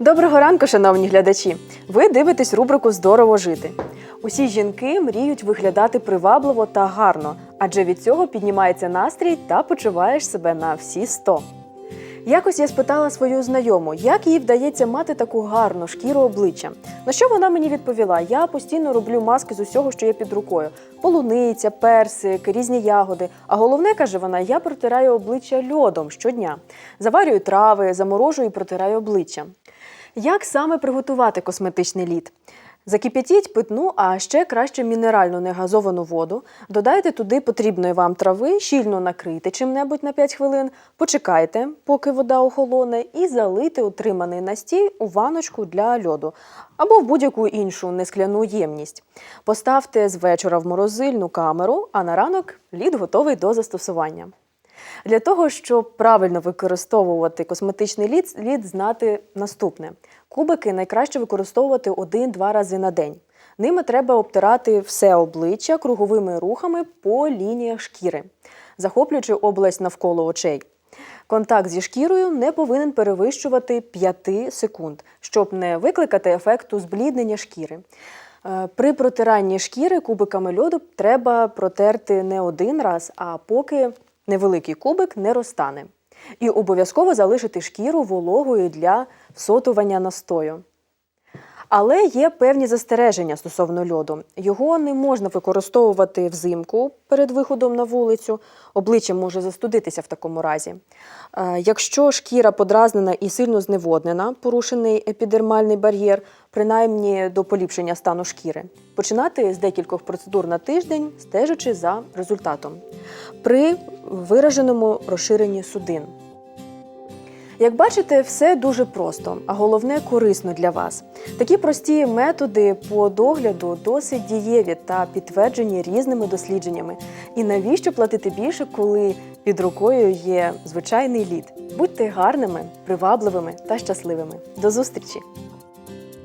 Доброго ранку, шановні глядачі! Ви дивитесь рубрику Здорово жити. Усі жінки мріють виглядати привабливо та гарно, адже від цього піднімається настрій та почуваєш себе на всі 100. Якось я спитала свою знайому, як їй вдається мати таку гарну шкіру обличчя. На що вона мені відповіла: я постійно роблю маски з усього, що є під рукою: полуниця, персик, різні ягоди. А головне, каже вона, я протираю обличчя льодом щодня. Заварюю трави, заморожую і протираю обличчя. Як саме приготувати косметичний лід? Закип'ятіть питну, а ще краще мінеральну негазовану воду. Додайте туди потрібної вам трави, щільно накрийте чим-небудь на 5 хвилин, почекайте, поки вода охолоне, і залийте отриманий настій у ваночку для льоду або в будь-яку іншу нескляну ємність. Поставте з вечора в морозильну камеру, а на ранок лід готовий до застосування. Для того, щоб правильно використовувати косметичний лід, слід знати наступне: кубики найкраще використовувати один-два рази на день. Ними треба обтирати все обличчя круговими рухами по лініях шкіри, захоплюючи область навколо очей. Контакт зі шкірою не повинен перевищувати 5 секунд, щоб не викликати ефекту збліднення шкіри. Е, При протиранні шкіри кубиками льоду треба протерти не один раз, а поки невеликий кубик не розтане. І обов'язково залишити шкіру вологою для всотування настою. Але є певні застереження стосовно льоду. Його не можна використовувати взимку перед виходом на вулицю. Обличчя може застудитися в такому разі. Е, Якщо шкіра подразнена і сильно зневоднена, порушений епідермальний бар'єр, принаймні до поліпшення стану шкіри, починати з декількох процедур на тиждень, стежачи за результатом. При вираженому розширенні судин. Як бачите, все дуже просто, а головне корисно для вас. Такі прості методи по догляду досить дієві та підтверджені різними дослідженнями. І навіщо платити більше, коли під рукою є звичайний лід? Будьте гарними, привабливими та щасливими. До зустрічі!